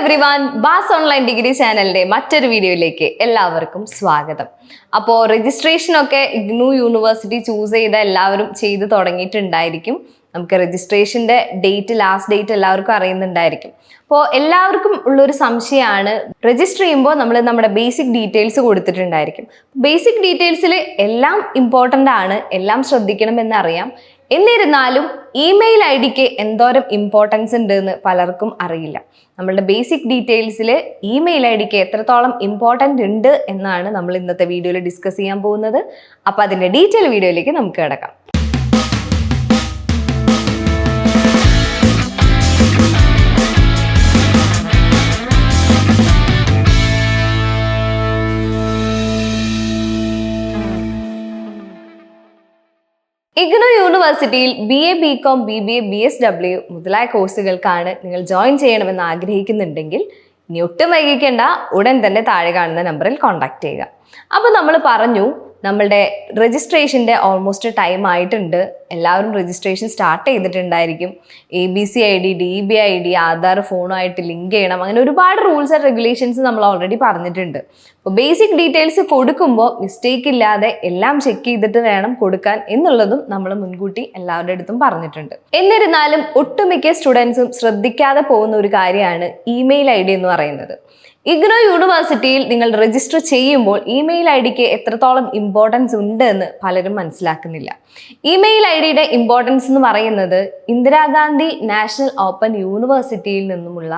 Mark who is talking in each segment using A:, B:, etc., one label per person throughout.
A: everyone bass online degree ചാനലിന്റെ മറ്റൊരു വീഡിയോയിലേക്ക് എല്ലാവർക്കും സ്വാഗതം. അപ്പോൾ രജിസ്ട്രേഷനൊക്കെ ഇഗ്നു യൂണിവേഴ്സിറ്റി ചൂസ് ചെയ്ത എല്ലാവരും ചെയ്തു തുടങ്ങിയിട്ടുണ്ടായിരിക്കും. നമുക്ക് രജിസ്ട്രേഷന്റെ ഡേറ്റ് ലാസ്റ്റ് ഡേറ്റ് എല്ലാവർക്കും അറിയുന്നുണ്ടായിരിക്കും. അപ്പോൾ എല്ലാവർക്കും ഉള്ളൊരു സംശയമാണ് രജിസ്റ്റർ ചെയ്യുമ്പോൾ നമ്മൾ നമ്മുടെ ബേസിക് ഡീറ്റെയിൽസ് കൊടുത്തിട്ടുണ്ടായിരിക്കും. ബേസിക് ഡീറ്റെയിൽസിൽ എല്ലാം ഇമ്പോർട്ടന്റ് ആണ് എല്ലാം ശ്രദ്ധിക്കണമെന്നറിയാം എന്നിരുന്നാലും ഇമെയിൽ ഐ ഡിക്ക് എന്തോരം ഇമ്പോർട്ടൻസ് ഉണ്ട് എന്ന് പലർക്കും അറിയില്ല. നമ്മളുടെ ബേസിക് ഡീറ്റെയിൽസിൽ ഇമെയിൽ ഐ ഡിക്ക് എത്രത്തോളം ഇമ്പോർട്ടന്റ് ഉണ്ട് എന്നാണ് നമ്മൾ ഇന്നത്തെ വീഡിയോയിൽ ഡിസ്കസ് ചെയ്യാൻ പോകുന്നത്. അപ്പോൾ അതിന്റെ ഡീറ്റെയിൽ വീഡിയോയിലേക്ക് നമുക്ക് കിടക്കാം. ഇഗ്നോ യൂണിവേഴ്സിറ്റിയിൽ B A B com B B A B S W മുതലായ കോഴ്സുകൾക്കാണ് നിങ്ങൾ ജോയിൻ ചെയ്യണമെന്ന് ആഗ്രഹിക്കുന്നുണ്ടെങ്കിൽ ഇനി ഒട്ടും വൈകിക്കേണ്ട ഉടൻ തന്നെ താഴെ കാണുന്ന നമ്പറിൽ കോൺടാക്ട് ചെയ്യുക. അപ്പോൾ നമ്മൾ പറഞ്ഞു നമ്മളുടെ രജിസ്ട്രേഷന്റെ ഓൾമോസ്റ്റ് ടൈം ആയിട്ടുണ്ട്. എല്ലാവരും registration start ചെയ്തിട്ടുണ്ടായിരിക്കും. A B C I D D B I D Aadhaar ഫോണുമായിട്ട് link ചെയ്യണം. അങ്ങനെ ഒരുപാട് റൂൾസ് ആൻഡ് റെഗുലേഷൻസ് നമ്മൾ ഓൾറെഡി പറഞ്ഞിട്ടുണ്ട്. അപ്പോൾ ബേസിക് ഡീറ്റെയിൽസ് കൊടുക്കുമ്പോൾ മിസ്റ്റേക്ക് ഇല്ലാതെ എല്ലാം ചെക്ക് ചെയ്തിട്ട് വേണം കൊടുക്കാൻ എന്നുള്ളതും നമ്മൾ മുൻകൂട്ടി എല്ലാവരുടെ അടുത്തും പറഞ്ഞിട്ടുണ്ട്. എന്നിരുന്നാലും ഒട്ടുമിക്ക സ്റ്റുഡൻസും ശ്രദ്ധിക്കാതെ പോകുന്ന ഒരു കാര്യമാണ് ഇമെയിൽ ഐ ഡി എന്ന് പറയുന്നത്. ഇഗ്നോ യൂണിവേഴ്സിറ്റിയിൽ നിങ്ങൾ രജിസ്റ്റർ ചെയ്യുമ്പോൾ ഇമെയിൽ ഐ ഡിക്ക് എത്രത്തോളം ഇമ്പോർട്ടൻസ് ഉണ്ട് എന്ന് പലരും മനസ്സിലാക്കുന്നില്ല. ഇമെയിൽ ഐ ഡിയുടെ ഇമ്പോർട്ടൻസ് എന്ന് പറയുന്നത് ഇന്ദിരാഗാന്ധി നാഷണൽ ഓപ്പൺ യൂണിവേഴ്സിറ്റിയിൽ നിന്നുമുള്ള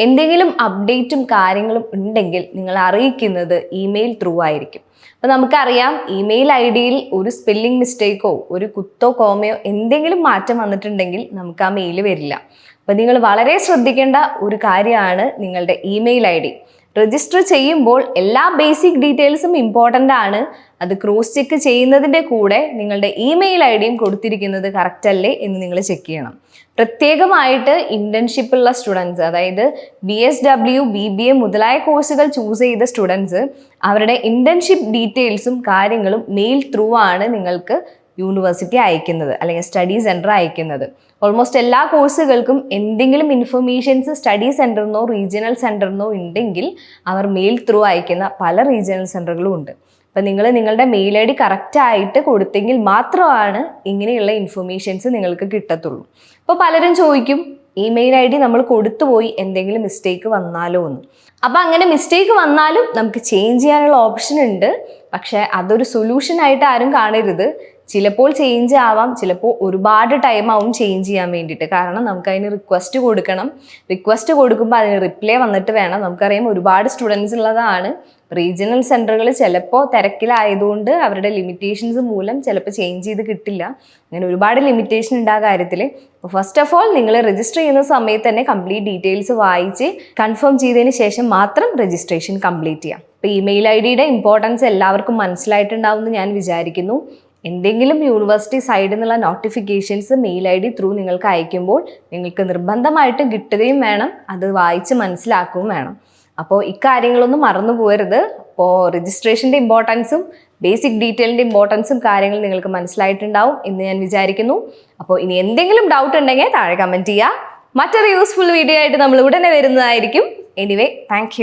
A: എന്തെങ്കിലും അപ്ഡേറ്റും കാര്യങ്ങളും ഉണ്ടെങ്കിൽ നിങ്ങൾ അറിയിക്കുന്നത് ഇമെയിൽ ത്രൂ ആയിരിക്കും. അപ്പോൾ നമുക്കറിയാം ഇമെയിൽ ഐ ഡിയിൽ ഒരു സ്പെല്ലിംഗ് മിസ്റ്റേക്കോ ഒരു കുത്തോ കോമയോ എന്തെങ്കിലും മാറ്റം വന്നിട്ടുണ്ടെങ്കിൽ നമുക്ക് ആ മെയിൽ വരില്ല. അപ്പോൾ നിങ്ങൾ വളരെ ശ്രദ്ധിക്കേണ്ട ഒരു കാര്യമാണ് നിങ്ങളുടെ ഇമെയിൽ ഐ ഡി രജിസ്റ്റർ ചെയ്യുമ്പോൾ എല്ലാ ബേസിക് ഡീറ്റെയിൽസും ഇമ്പോർട്ടന്റ് ആണ്. അത് ക്രോസ് ചെക്ക് ചെയ്യുന്നതിന്റെ കൂടെ നിങ്ങളുടെ ഇമെയിൽ ഐ ഡിയും കൊടുത്തിരിക്കുന്നത് കറക്റ്റ് അല്ലേ എന്ന് നിങ്ങൾ ചെക്ക് ചെയ്യണം. പ്രത്യേകമായിട്ട് ഇന്റേൺഷിപ്പ് ഉള്ള സ്റ്റുഡൻസ് അതായത് B S W B B A മുതലായ കോഴ്സുകൾ ചൂസ് ചെയ്ത സ്റ്റുഡൻസ് അവരുടെ ഇന്റേൺഷിപ്പ് ഡീറ്റെയിൽസും കാര്യങ്ങളും മെയിൽ ത്രൂ ആണ് നിങ്ങൾക്ക് യൂണിവേഴ്സിറ്റി അയക്കുന്നത് അല്ലെങ്കിൽ സ്റ്റഡി സെന്റർ അയക്കുന്നത്. ഓൾമോസ്റ്റ് എല്ലാ കോഴ്സുകൾക്കും എന്തെങ്കിലും ഇൻഫർമേഷൻസ് സ്റ്റഡി സെന്ററിനോ റീജിയണൽ സെന്ററിനോ ഉണ്ടെങ്കിൽ അവർ മെയിൽ ത്രൂ അയക്കുന്ന പല റീജിയണൽ സെന്ററുകളും ഉണ്ട്. അപ്പം നിങ്ങൾ നിങ്ങളുടെ മെയിൽ ഐ ഡി കറക്റ്റായിട്ട് കൊടുത്തെങ്കിൽ മാത്രമാണ് ഇങ്ങനെയുള്ള ഇൻഫർമേഷൻസ് നിങ്ങൾക്ക് കിട്ടത്തുള്ളൂ. അപ്പോൾ പലരും ചോദിക്കും ഇമെയിൽ ഐ ഡി നമ്മൾ കൊടുത്തുപോയി എന്തെങ്കിലും മിസ്റ്റേക്ക് വന്നാലോ എന്ന്. അപ്പോൾ അങ്ങനെ മിസ്റ്റേക്ക് വന്നാലും നമുക്ക് ചേഞ്ച് ചെയ്യാനുള്ള ഓപ്ഷൻ ഉണ്ട്. പക്ഷേ അതൊരു സൊല്യൂഷൻ ആയിട്ട് ആരും കാണരുത്. ചിലപ്പോൾ ചേഞ്ച് ആവാം ചിലപ്പോൾ ഒരുപാട് ടൈം ആവും ചേഞ്ച് ചെയ്യാൻ വേണ്ടിയിട്ട്. കാരണം നമുക്ക് അതിന് റിക്വസ്റ്റ് കൊടുക്കണം. റിക്വസ്റ്റ് കൊടുക്കുമ്പോൾ അതിന് റിപ്ലൈ വന്നിട്ട് വേണം. നമുക്കറിയാം ഒരുപാട് സ്റ്റുഡൻസ് ഉള്ളതാണ്. റീജിയണൽ സെന്ററുകൾ ചിലപ്പോൾ തിരക്കിലായതുകൊണ്ട് അവരുടെ ലിമിറ്റേഷൻസ് മൂലം ചിലപ്പോൾ ചേഞ്ച് ചെയ്ത് കിട്ടില്ല. അങ്ങനെ ഒരുപാട് ലിമിറ്റേഷൻ ഉണ്ട് ആ കാര്യത്തിൽ അപ്പോൾ ഫസ്റ്റ് ഓഫ് ഓൾ നിങ്ങൾ രജിസ്റ്റർ ചെയ്യുന്ന സമയത്ത് തന്നെ കംപ്ലീറ്റ് ഡീറ്റെയിൽസ് വായിച്ച് കൺഫേം ചെയ്തതിന് ശേഷം മാത്രം രജിസ്ട്രേഷൻ കംപ്ലീറ്റ് ചെയ്യാം. അപ്പോൾ ഇമെയിൽ ഐ ഡിയുടെ ഇമ്പോർട്ടൻസ് എല്ലാവർക്കും മനസ്സിലായിട്ടുണ്ടാവും എന്ന് ഞാൻ വിചാരിക്കുന്നു. എന്തെങ്കിലും യൂണിവേഴ്സിറ്റി സൈഡിൽ നിന്നുള്ള notifications mail I D through നിങ്ങൾക്ക് അയക്കുമ്പോൾ നിങ്ങൾക്ക് നിർബന്ധമായിട്ടും കിട്ടുകയും വേണം അത് വായിച്ച് മനസ്സിലാക്കുകയും വേണം. അപ്പോൾ ഇക്കാര്യങ്ങളൊന്നും മറന്നു പോകരുത്. അപ്പോൾ രജിസ്ട്രേഷന്റെ ഇമ്പോർട്ടൻസും ബേസിക് ഡീറ്റെയിലിന്റെ ഇമ്പോർട്ടൻസും കാര്യങ്ങൾ നിങ്ങൾക്ക് മനസ്സിലായിട്ടുണ്ടാവും എന്ന് ഞാൻ വിചാരിക്കുന്നു. അപ്പോൾ ഇനി എന്തെങ്കിലും ഡൗട്ട് ഉണ്ടെങ്കിൽ താഴെ കമന്റ് ചെയ്യുക. മറ്റൊരു യൂസ്ഫുൾ വീഡിയോ ആയിട്ട് നമ്മൾ ഉടനെ വരുന്നതായിരിക്കും. Anyway thank